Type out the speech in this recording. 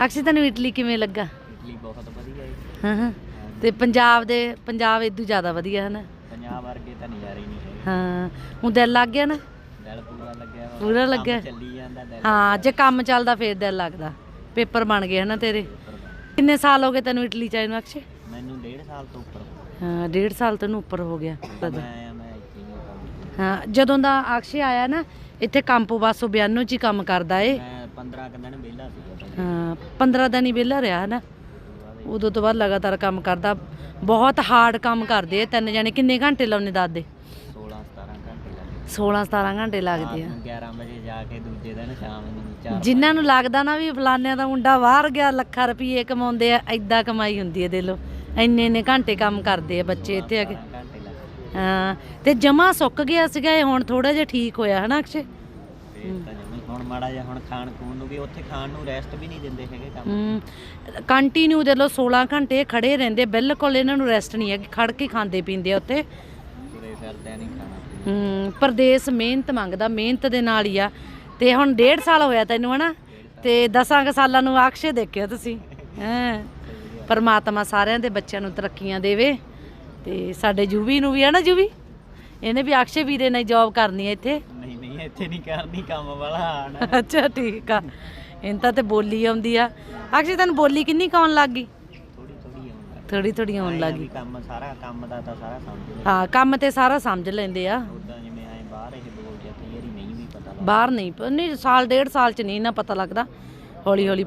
ਅਕਸ਼ੇ ਤੈਨੂੰ ਇਟਲੀ ਕਿਵੇਂ ਲੱਗਾ? ਇਟਲੀ ਬਹੁਤ ਵਧੀਆ ਹੈ ਹਾਂ। ਹਾਂ। ਤੇ ਪੰਜਾਬ ਦੇ ਪੰਜਾਬ ਇਦੋਂ ਜ਼ਿਆਦਾ ਵਧੀਆ ਹੈ ਨਾ ਪੰਜਾਬ ਵਰਗੇ ਤਾਂ ਨਜ਼ਾਰੇ ਨਹੀਂ ਹਾਂ। ਹੁਣ ਦਿਲ ਲੱਗ ਗਿਆ ਨਾ? ਦਿਲ ਪੂਰਾ ਲੱਗਿਆ। ਪੂਰਾ ਲੱਗਿਆ। ਚੱਲੀ ਜਾਂਦਾ ਦਿਲ ਹਾਂ ਜੇ ਕੰਮ ਚੱਲਦਾ ਫੇਰ ਦਿਲ ਲੱਗਦਾ। ਪੇਪਰ ਬਣ ਗਏ ਹਨਾ ਤੇਰੇ? ਕਿੰਨੇ ਸਾਲ ਹੋ ਗਏ ਤੈਨੂੰ ਇਟਲੀ ਚ ਆਏ ਨੂੰ ਅਕਸ਼ੇ? ਮੈਨੂੰ 1.5 ਸਾਲ ਤੋਂ ਉੱਪਰ ਹੋ ਗਿਆ। ਹਾਂ ਡੇਢ ਸਾਲ ਤੈਨੂੰ ਉੱਪਰ ਹੋ ਗਿਆ। ਮੈਂ ਆਇਆ ਮੈਂ ਇੱਥੇ ਹੀ ਜਦੋਂ ਦਾ ਅਕਸ਼ੇ ਆਇਆ ਨਾ ਇੱਥੇ ਕੰਪੋ ਬਾਸੋ ਬਿਆਨੋ ਚ ਹੀ ਕੰਮ ਕਰਦਾ ਏ। 15 ਕੁ ਦਿਨ ਵਿਹਲਾ ਸੀਗਾ ਹਾਂ 15 ਦਿਨ ਹੀ ਵਿਹਲਾ ਰਿਹਾ ਹਨਾ? ਉਦੋਂ ਤੋਂ ਬਾਅਦ ਲਗਾਤਾਰ ਕੰਮ ਕਰਦਾ ਬਹੁਤ ਹਾਰਡ ਕੰਮ ਕਰਦੇ ਆ ਤਿੰਨ ਜਾਣੇ। ਕਿੰਨੇ ਘੰਟੇ ਲਾਉਨੇ ਦਾਦੇ? 16 17 ਘੰਟੇ ਲੱਗੇ 16 17 ਘੰਟੇ ਲੱਗਦੇ ਆ। ਰਾਤ ਨੂੰ 11 ਵਜੇ ਜਾ ਕੇ ਦੂਜੇ ਦਿਨ ਸ਼ਾਮ ਨੂੰ 4 ਜਿਨ੍ਹਾਂ ਨੂੰ ਲੱਗਦਾ ਨਾ ਵੀ ਫਲਾਨਿਆਂ ਦਾ ਮੁੰਡਾ ਬਾਹਰ ਗਿਆ ਲੱਖਾਂ ਰੁਪਏ ਕਮਾਉਂਦੇ ਆ ਐਦਾਂ ਕਮਾਈ ਹੁੰਦੀ ਹੈ ਦੇ ਲੋ ਇੰਨੇ ਇੰਨੇ ਘੰਟੇ ਕੰਮ ਕਰਦੇ ਆ ਬੱਚੇ ਇੱਥੇ ਆ ਕੇ। ਹਾਂ ਤੇ ਜਮਾ ਸੁੱਕ ਗਿਆ ਸੀਗਾ ਇਹ ਹੁਣ ਥੋੜਾ ਜਿਹਾ ਠੀਕ ਹੋਇਆ ਹਨਾ ਅਕਸ਼ੇ? ਫੇਰ ਤਾਂ ਜਮੀ ਹੁਣ ਮਾੜਾ ਜਿਹਾ ਹੁਣ ਖਾਣ ਖੂਣ ਨੂੰ ਵੀ ਉੱਥੇ ਖਾਣ ਨੂੰ ਰੈਸਟ ਵੀ ਨਹੀਂ ਦਿੰਦੇ ਹੈਗੇ ਕੰਮ ਹੂੰ ਕੰਟੀਨਿਊ ਦੇ ਲੋ 16 ਘੰਟੇ ਖੜੇ ਰਹਿੰਦੇ ਬਿਲਕੁਲ ਇਹਨਾਂ ਨੂੰ ਰੈਸਟ ਨਹੀਂ ਹੈ ਕਿ ਖੜ ਕੇ ਖਾਂਦੇ ਪੀਂਦੇ ਆ ਉੱਥੇ। ਤੁਰੇ ਫਿਰਦੇ ਨਹੀਂ ਖਾਣਾ ਹੂੰ ਪਰਦੇਸ ਮਿਹਨਤ ਮੰਗਦਾ ਮਿਹਨਤ ਦੇ ਨਾਲ ਹੀ ਆ। ਤੇ ਹੁਣ ਡੇਢ ਸਾਲ ਹੋਇਆ ਤੈਨੂੰ ਹਨਾ? ਤੇ 10 ਕੁ ਸਾਲਾਂ ਨੂੰ ਅਕਸ਼ੇ ਦੇਖਿਓ ਤੁਸੀਂ ਹਾਂ? ਪਰਮਾਤਮਾ ਸਾਰਿਆਂ ਦੇ ਬੱਚਿਆਂ ਨੂੰ ਤਰੱਕੀਆਂ ਦੇਵੇ। ਤੇ ਸਾਡੇ ਜੂਵੀ ਨੂੰ ਵੀ ਹੈ ਨਾ ਜੂਵੀ? ਇਹਨੇ ਵੀ ਅਕਸ਼ੇ ਵੀਰੇ ਨਾਲ ਜੌਬ ਕਰਨੀ ਹੈ ਇੱਥੇ। ਇੱਥੇ ਨਹੀਂ ਕਰਨੀ ਕੰਮ ਵਾਲਾ ਆਣ। ਅੱਛਾ ਠੀਕ ਆ। ਇਹਨਾਂ ਤਾਂ ਤੇ ਬੋਲੀ ਆਉਂਦੀ ਆ। ਅਕਸ਼ੇ ਤੈਨੂੰ ਬੋਲੀ ਕਿੰਨੀ ਕੌਣ ਲੱਗ ਗਈ? ਥੋੜੀ ਥੋੜੀ ਆਉਂਦਾ ਥੋੜੀ ਥੋੜੀ ਆਉਣ ਲੱਗ ਗਈ। ਕੰਮ ਸਾਰਾ ਕੰਮ ਦਾ ਤਾਂ ਸਾਰਾ ਸਮਝ ਲੈ ਹਾਂ ਕੰਮ ਤੇ ਸਾਰਾ ਸਮਝ ਲੈਂਦੇ ਆ। ਉਦਾਂ ਜਿਵੇਂ ਆਏ ਬਾਹਰ ਇਹ ਬੋਲਦੇ ਆ ਕਈ ਵਾਰੀ ਨਹੀਂ ਵੀ ਪਤਾ ਲੱਗਦਾ। ਬਾਹਰ ਨਹੀਂ ਪ- ਨਹੀਂ ਸਾਲ ਡੇਢ ਸਾਲ ਚ ਨਹੀਂ ਨਾ ਪਤਾ ਲੱਗਦਾ। ਹੌਲੀ ਹੌਲੀ